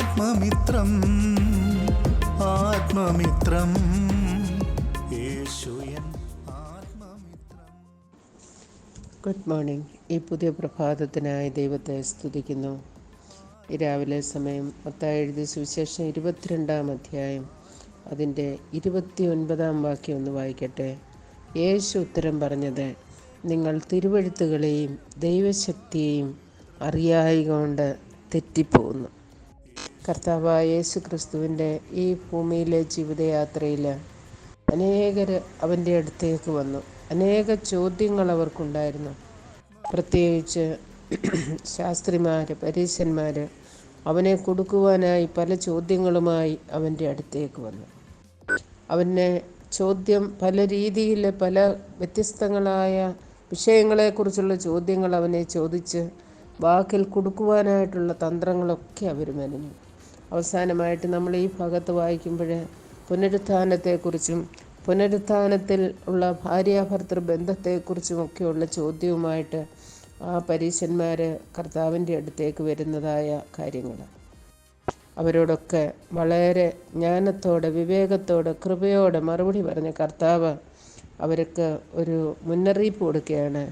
ആത്മമിത്രം ആത്മമിത്രം. ആത്മമിത്രം. Good morning ഈ പുതിയ പ്രഭാതത്തിനായി ദൈവത്തെ സ്തുതിക്കുന്നു. രാവിലെ സമയം മത്തായി എഴുതിയ സുവിശേഷം ഇരുപത്തിരണ്ടാം അധ്യായം അതിന്റെ ഇരുപത്തി ഒൻപതാം വാക്യം ഒന്ന് വായിക്കട്ടെ. യേശു ഉത്തരം പറഞ്ഞത് നിങ്ങൾ തിരുവഴുത്തുകളെയും ദൈവശക്തിയെയും അറിയായി കൊണ്ട് തെറ്റിപ്പോകുന്നു. കർത്താവായ യേശു ക്രിസ്തുവിന്റെ ഈ ഭൂമിയിലെ ജീവിതയാത്രയിൽ അനേകർ അവന്റെ അടുത്തേക്ക് വന്നു. അനേക ചോദ്യങ്ങൾ അവർക്കുണ്ടായിരുന്നു. പ്രത്യേകിച്ച് ശാസ്ത്രിമാർ പരീശന്മാർ അവനെ കൊടുക്കുവാനായി പല ചോദ്യങ്ങളുമായി അവന്റെ അടുത്തേക്ക് വന്നു. അവനെ ചോദ്യം പല രീതിയിൽ പല വ്യത്യസ്തങ്ങളായ വിഷയങ്ങളെക്കുറിച്ചുള്ള ചോദ്യങ്ങൾ അവനെ ചോദിച്ച് വാക്കിൽ കൊടുക്കുവാനായിട്ടുള്ള തന്ത്രങ്ങളൊക്കെ അവർ മെനഞ്ഞു. അവസാനമായിട്ട് നമ്മൾ ഈ ഭാഗത്ത് വായിക്കുമ്പോൾ പുനരുത്ഥാനത്തെക്കുറിച്ചും പുനരുത്ഥാനത്തിൽ ഉള്ള ഭാര്യാഭർത്തൃ ബന്ധത്തെക്കുറിച്ചുമൊക്കെയുള്ള ചോദ്യവുമായിട്ട് ആ പരീശന്മാർ കർത്താവിന്റെ അടുത്തേക്ക് വരുന്നതായ കാര്യങ്ങൾ. അവരോടൊക്കെ വളരെ ജ്ഞാനത്തോടെ വിവേകത്തോടെ കൃപയോടെ മറുപടി പറഞ്ഞ കർത്താവ് അവർക്ക് ഒരു മുന്നറിയിപ്പ് കൊടുക്കുകയാണ്.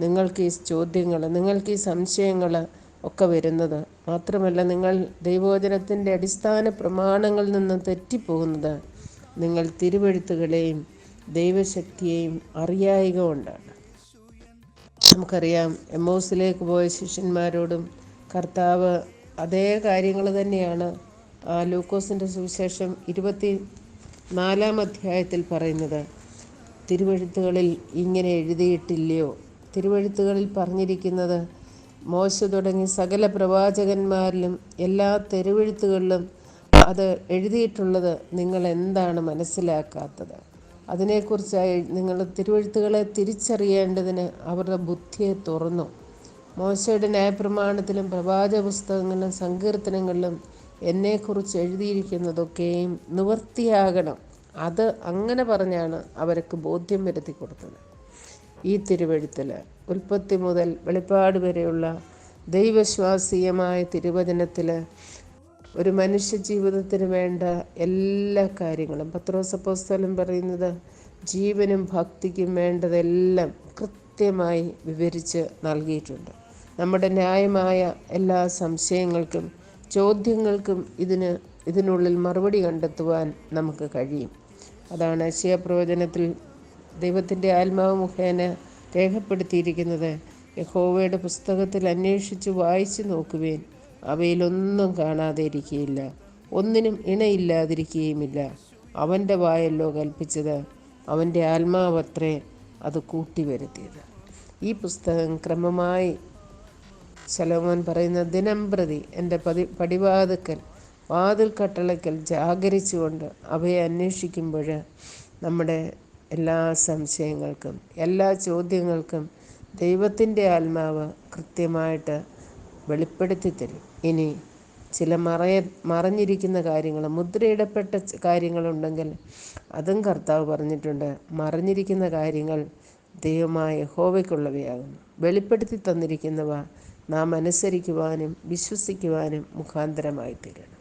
നിങ്ങൾക്ക് ഈ ചോദ്യങ്ങൾ നിങ്ങൾക്ക് ഈ സംശയങ്ങൾ ഒക്കെ വരുന്നത് മാത്രമല്ല നിങ്ങൾ ദൈവവചനത്തിന്റെ അടിസ്ഥാന പ്രമാണങ്ങളിൽ നിന്ന് തെറ്റിപ്പോകുന്നത് നിങ്ങൾ തിരുവഴുത്തുകളെയും ദൈവശക്തിയെയും അറിയായിക കൊണ്ടാണ്. നമുക്കറിയാം എമോസിലേക്ക് പോയ ശിഷ്യന്മാരോടും കർത്താവ് അതേ കാര്യങ്ങൾ തന്നെയാണ് ലൂക്കോസിന്റെ സുവിശേഷം ഇരുപത്തി നാലാം അധ്യായത്തിൽ പറയുന്നത്. തിരുവഴുത്തുകളിൽ ഇങ്ങനെ എഴുതിയിട്ടില്ലയോ? തിരുവഴുത്തുകളിൽ പറഞ്ഞിരിക്കുന്നത് മോശ തുടങ്ങി സകല പ്രവാചകന്മാരിലും എല്ലാ തെരുവെഴുത്തുകളിലും അത് എഴുതിയിട്ടുള്ളത് നിങ്ങൾ എന്താണ് മനസ്സിലാക്കാത്തത്? അതിനെക്കുറിച്ചായി നിങ്ങൾ തിരുവഴുത്തുകളെ തിരിച്ചറിയേണ്ടതിന് അവരുടെ ബുദ്ധിയെ തുറന്നു. മോശയുടെ ന്യായപ്രമാണത്തിലും പ്രവാചക പുസ്തകങ്ങളിലും സങ്കീർത്തനങ്ങളിലും എന്നെക്കുറിച്ച് എഴുതിയിരിക്കുന്നതൊക്കെയും നിവർത്തിയാകണം അത് അങ്ങനെ പറഞ്ഞാണ് അവർക്ക് ബോധ്യം വരുത്തി കൊടുത്തത് ഈ തിരുവെഴുത്തിൽ ഉൽപ്പത്തി മുതൽ വെളിപ്പാട് വരെയുള്ള ദൈവശ്വാസീയമായ തിരുവചനത്തിൽ ഒരു മനുഷ്യ ജീവിതത്തിന് വേണ്ട എല്ലാ കാര്യങ്ങളും പത്രോസപ്പോസ്തലം പറയുന്നത് ജീവനും ഭക്തിക്കും വേണ്ടതെല്ലാം കൃത്യമായി വിവരിച്ച് നൽകിയിട്ടുണ്ട്. നമ്മുടെ ന്യായമായ എല്ലാ സംശയങ്ങൾക്കും ചോദ്യങ്ങൾക്കും ഇതിന് ഇതിനുള്ളിൽ മറുപടി കണ്ടെത്തുവാൻ നമുക്ക് കഴിയും. അതാണ് അശയപ്രവചനത്തിൽ ദൈവത്തിന്റെ ആത്മാവ് മുഖേന രേഖപ്പെടുത്തിയിരിക്കുന്നത്. യഹോവയുടെ പുസ്തകത്തിൽ അന്വേഷിച്ച് വായിച്ചു നോക്കുവേൻ. അവയിലൊന്നും കാണാതെ ഇരിക്കുകയില്ല ഒന്നിനും ഇണയില്ലാതിരിക്കുകയുമില്ല അവന്റെ വായല്ലോ കൽപ്പിച്ചത്. അവന്റെ ആത്മാവത്രേ അത് കൂട്ടിവരുത്തിയത്. ഈ പുസ്തകം ക്രമമായി ശലോമോൻ പറയുന്ന ദിനം പ്രതി എന്റെ പതി പടിവാതുക്കൽ വാതിൽ കട്ടളയ്ക്കൽ ജാഗരിച്ചുകൊണ്ട് അവയെ അന്വേഷിക്കുമ്പോൾ നമ്മുടെ എല്ലാ സംശയങ്ങൾക്കും എല്ലാ ചോദ്യങ്ങൾക്കും ദൈവത്തിന്റെ ആത്മാവ് കൃത്യമായിട്ട് വെളിപ്പെടുത്തി തരും. ഇനി ചില മറയ മറഞ്ഞിരിക്കുന്ന കാര്യങ്ങൾ മുദ്രയിടപ്പെട്ട കാര്യങ്ങളുണ്ടെങ്കിൽ അതും കർത്താവ് പറഞ്ഞിട്ടുണ്ട്. മറഞ്ഞിരിക്കുന്ന കാര്യങ്ങൾ ദൈവമായ ഹോവയ്ക്കുള്ളവയാകുന്നു വെളിപ്പെടുത്തി തന്നിരിക്കുന്നവ നാം അനുസരിക്കുവാനും വിശ്വസിക്കുവാനും മുഖാന്തരമായി തീരണം.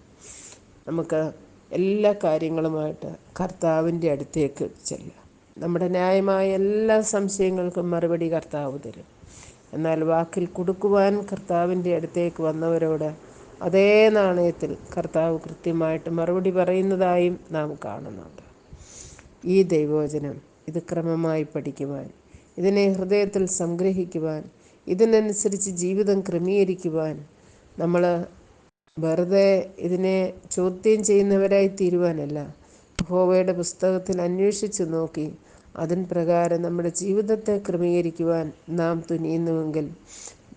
നമുക്ക് എല്ലാ കാര്യങ്ങളുമായിട്ട് കർത്താവിന്റെ അടുത്തേക്ക് ചെല്ലാം. നമ്മുടെ ന്യായമായ എല്ലാ സംശയങ്ങൾക്കും മറുപടി കർത്താവ് തരും. എന്നാൽ വാക്കിൽ കൊടുക്കുവാൻ കർത്താവിന്റെ അടുത്തേക്ക് വന്നവരോട് അതേ നാണയത്തിൽ കർത്താവ് കൃത്യമായിട്ട് മറുപടി പറയുന്നതായും നാം കാണുന്നുണ്ട്. ഈ ദൈവവചനം ഇത് ക്രമമായി പഠിക്കുവാൻ ഇതിനെ ഹൃദയത്തിൽ സംഗ്രഹിക്കുവാൻ ഇതിനനുസരിച്ച് ജീവിതം ക്രമീകരിക്കുവാൻ നമ്മൾ വെറുതെ ഇതിനെ ചോദ്യം ചെയ്യുന്നവരായി തീരുവാനല്ല ഹോവയുടെ പുസ്തകത്തിൽ അന്വേഷിച്ചു നോക്കി അതിൻ പ്രകാരം നമ്മുടെ ജീവിതത്തെ ക്രമീകരിക്കുവാൻ നാം തുനിയുന്നുവെങ്കിൽ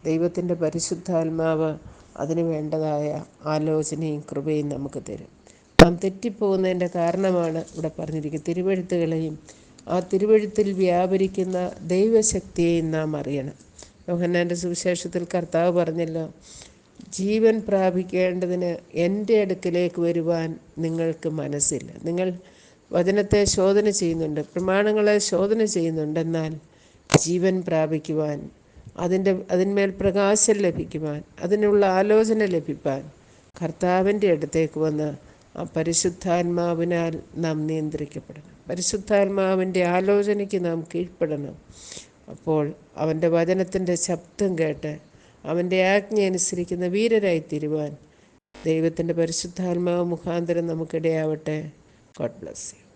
ദൈവത്തിന്റെ പരിശുദ്ധാത്മാവ് അതിന് വേണ്ടതായ ആലോചനയും കൃപയും നമുക്ക് തരും. നാം തെറ്റിപ്പോകുന്നതിന്റെ കാരണമാണ് ഇവിടെ പറഞ്ഞിരിക്കുന്നത്. തിരുവഴുത്തുകളെയും ആ തിരുവഴുത്തിൽ വ്യാപരിക്കുന്ന ദൈവശക്തിയെയും നാം അറിയണം. യോഹന്നാന്റെ സുവിശേഷത്തിൽ കർത്താവ് പറഞ്ഞല്ലോ ജീവൻ പ്രാപിക്കേണ്ടതിന് എന്റെ അടുക്കിലേക്ക് വരുവാൻ നിങ്ങൾക്ക് മനസ്സില്ല. നിങ്ങൾ വചനത്തെ ശോധന ചെയ്യുന്നുണ്ട്. പ്രമാണങ്ങളെ ശോധന ചെയ്യുന്നുണ്ട്. എന്നാൽ ജീവൻ പ്രാപിക്കുവാൻ അതിന്റെ അതിന്മേൽ പ്രകാശം ലഭിക്കുവാൻ അതിനുള്ള ആലോചന ലഭിപ്പാൻ കർത്താവിന്റെ അടുത്തേക്ക് വന്ന് ആ പരിശുദ്ധാത്മാവിനാൽ നാം നിയന്ത്രിക്കപ്പെടണം. പരിശുദ്ധാത്മാവിന്റെ ആലോചനയ്ക്ക് നാം കീഴ്പ്പെടണം. അപ്പോൾ അവന്റെ വചനത്തിന്റെ ശബ്ദം കേട്ട് അവന്റെ ആജ്ഞ അനുസരിക്കുന്ന വീരരായി തീരുവാൻ ദൈവത്തിന്റെ പരിശുദ്ധാത്മാവ് മുഖാന്തരം നമുക്കിടയാവട്ടെ. God bless you.